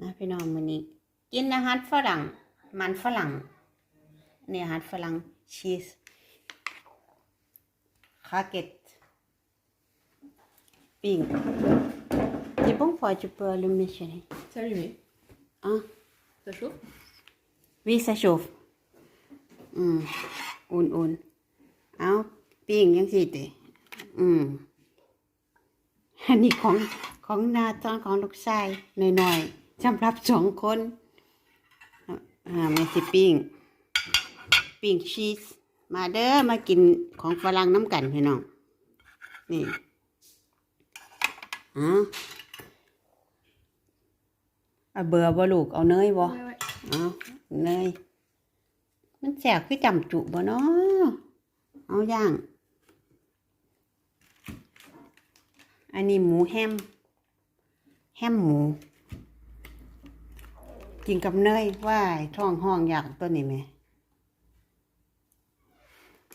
นะพี่น้องวันนี้กินอาหารฝรั่ง มันฝรั่งเนี่ยอาหารฝรั่งชีสคาเกตปิ้ง C'est bon quoi, tu peux allumer chérie. C'est allumé. Hein? Ça chauffe Oui, ça chauffe. อืมอุ่นๆเอาปิ้งยังสิติอืมอันนี้ของของนาตอนของลูกชายหน่อยๆ สำหรับสองคนอ่าแม่สิปิ้งปิ้งชีส มาเด้อมากินของฝรั่งน้ำกันพี่น้อง นี่เอ้าเอาเบื่อบ่ลูก เอาเนยบ่ Ouais, ouais. เอาเนย มันแสบคือจำจุบ่เนาะเอาย่าง อันนี้หมูแฮม แฮมหมู กินกับเนยว่ายท้องห้องอยากตัวนี้ไหม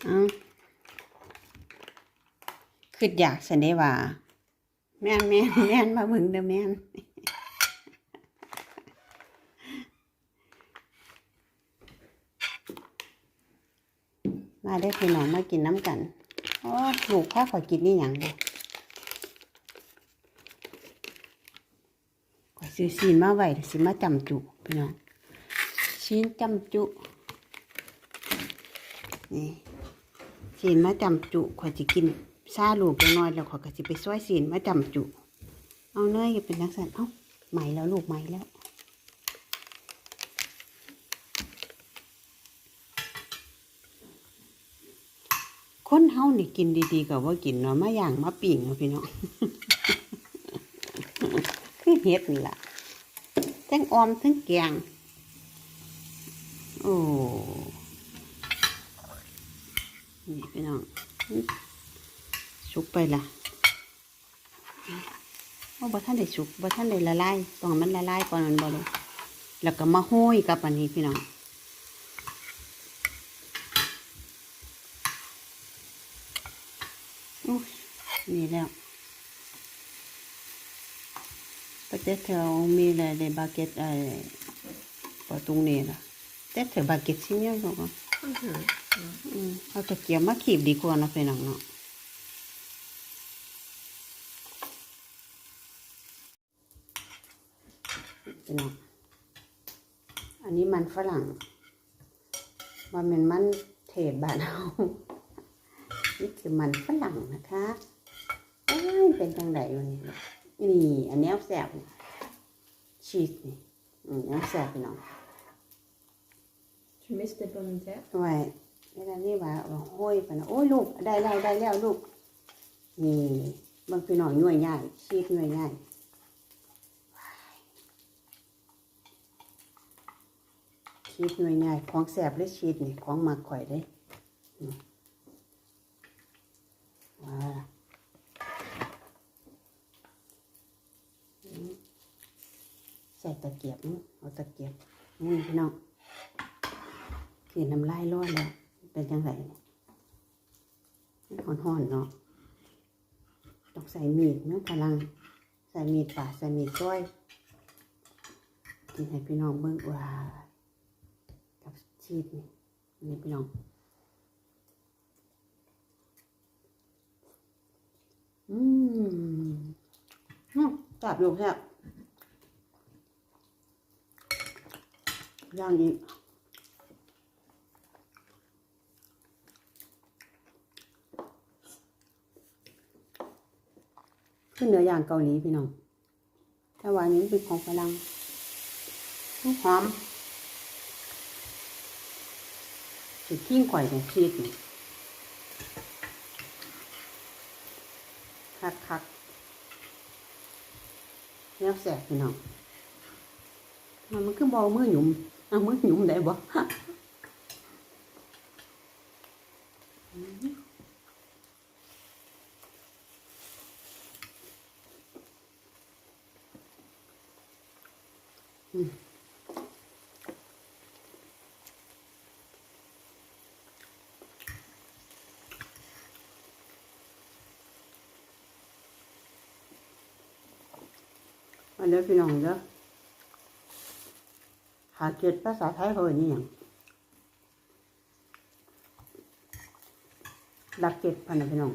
เอาคืออยากสันได้ว่า แม่นแม่นแม่นมาเบึงเด้อแม่นมาได้พี่น้องมากินน้ำกัน โอ้ลูกข้าขอกินนี่หยังบ่ขอย ซื้อซีนมาไว้สิมาจำจุพี่น้องซีนจำจุนี่ซีนมาจำจุขอยจะกินซาลูกน้อยแล้วขอยก็สิไปซอยซีนมาจำจุ เอาเนยเป็นจังสันเอ้าใหมแล้วลูกใหมแล้วคนเฮานี่กินดีๆก็ว่ากินเนาะมาย่างมาปิ้งเนาะพี่น้อง เฮ็ดนี่ล่ะทั้งออมทั้งแกง โอ้ นี่พี่น้องสุกไปละโอ้บ่ท่านได้สุกบ่ท่านได้ละลายต้องมันละลายก่อนมันบ่เลแล้วก็มาห้อยกับอันนี้พี่น้องอุ๊ยนี่แล้ว peut-être on met les, les baguettes euh, pas tourner là peut-être baguette c'est mieux donc hein. Un peu, ouais. อืมเอาตะเกียบมาขีบดีกว่าเนาะพี่น้องเนาะพี่น้องอันนี้มันฝรั่งว่าเป็นมันเทศบ้านเฮานี่คือมันฝรั่งนะคะเอ้ยเป็นจังไดวันนี้ นี่ อันนี้เอาแสบนี่ชีสนี่อืมเอาแสบพี่น้อง Tu mets tes pommes de terre. ไว้เวลานี้ว่าว่าโอ้ยปะนะโอ้ยลูก ได้แล้ว ได้แล้ว ลูก นี่บางพี่น้องหน่วยใหญ่ชีสหน่วยใหญ่ชีสหน่วยใหญ่ของแสบเลยชีสนี่ ของมักข่อยเลยอืมว้าอืมใส่ตะเกียบเอาตะเกียบนี่พี่น้องคือน้ำลายร้อนแล้วเป็นจังไรเนี่ยมันห่อนเนาะต้องใส่มีดเนาะพลัง ใส่มีดป่าใส่มีดก้อยกินให้พี่น้องเบิ่งว่ากับชีสนี่นี่พี่น้องอืมอืมจับอยู่แซ่บ ย่างอีกขึ้นเนื้อย่างเกาหลีพี่น้องแต่ว่านี้เป็นของฝรั่งหอมสุดทิ้งข่อยของชีสนี่คักคักแล้วแสบพี่น้องมันมันคือบอมือหยุ่ม เอามือหยุมได้บ่ มาเด้อพี่น้องเด้อ หาเกิดภาษาไทยเขาเรียกนี่อย่างลักเก็ตพันนะพี่น้อง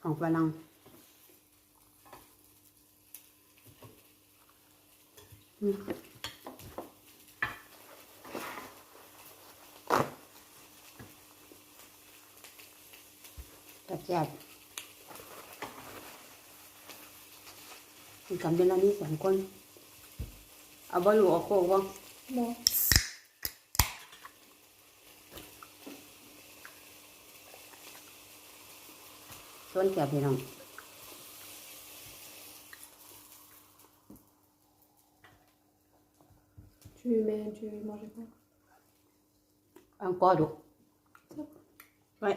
ของฝรั่งกระแจบกินกันเวลานี้สองคน เอาบอลูเอาโคกบ้าง No. ส่วนแก่พี่น้อง Tu mets, tu manges quoi อังกอร์ดุไว้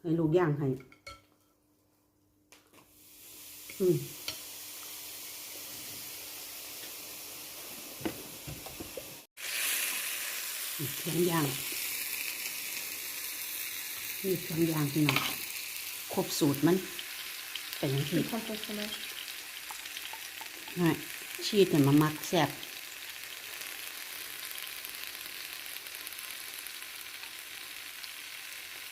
ให้ลูกย่างให้อืม นี่เครื่องย่างนี่เครื่องย่างพี่น้องครบสูตรมันเป็นยังไง Tu prends ton fromage. ง่ายชีสเนี่ยมามักแซ่บ